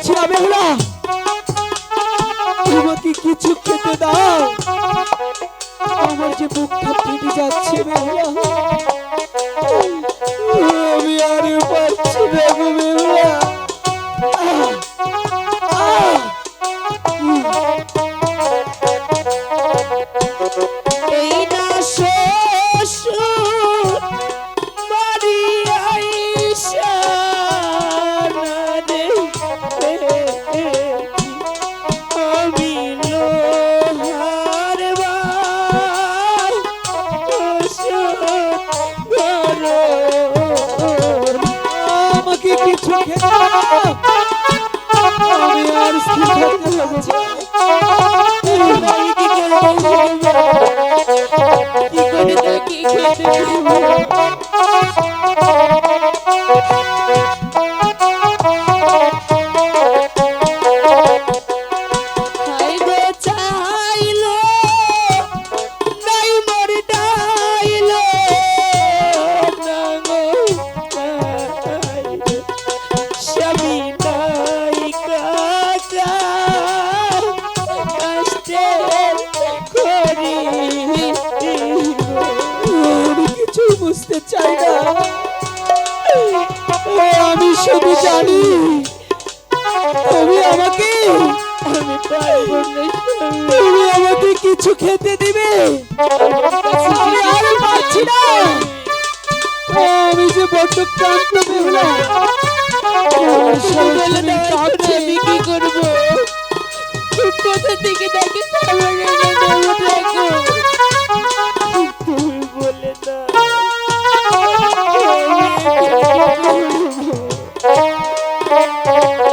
পারছি না তোমাকে কিছু খেতে দাও। আমার যে মুখটা ফেটে যাচ্ছে মেঘলা আমি আর পারছি না খেতে আমি আর স্থির থাকতে পারছি কি করে থাকি খেতে বুঝতে চাই না। আমি শুধু জানি তুমি আমাকে তুমি আমাকে কিছু খেতে দিবে? আমি আর পারছি না। আমি যে বড্ড ক্লান্ত কি করব? কোথা থেকে তাকে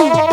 আমাকে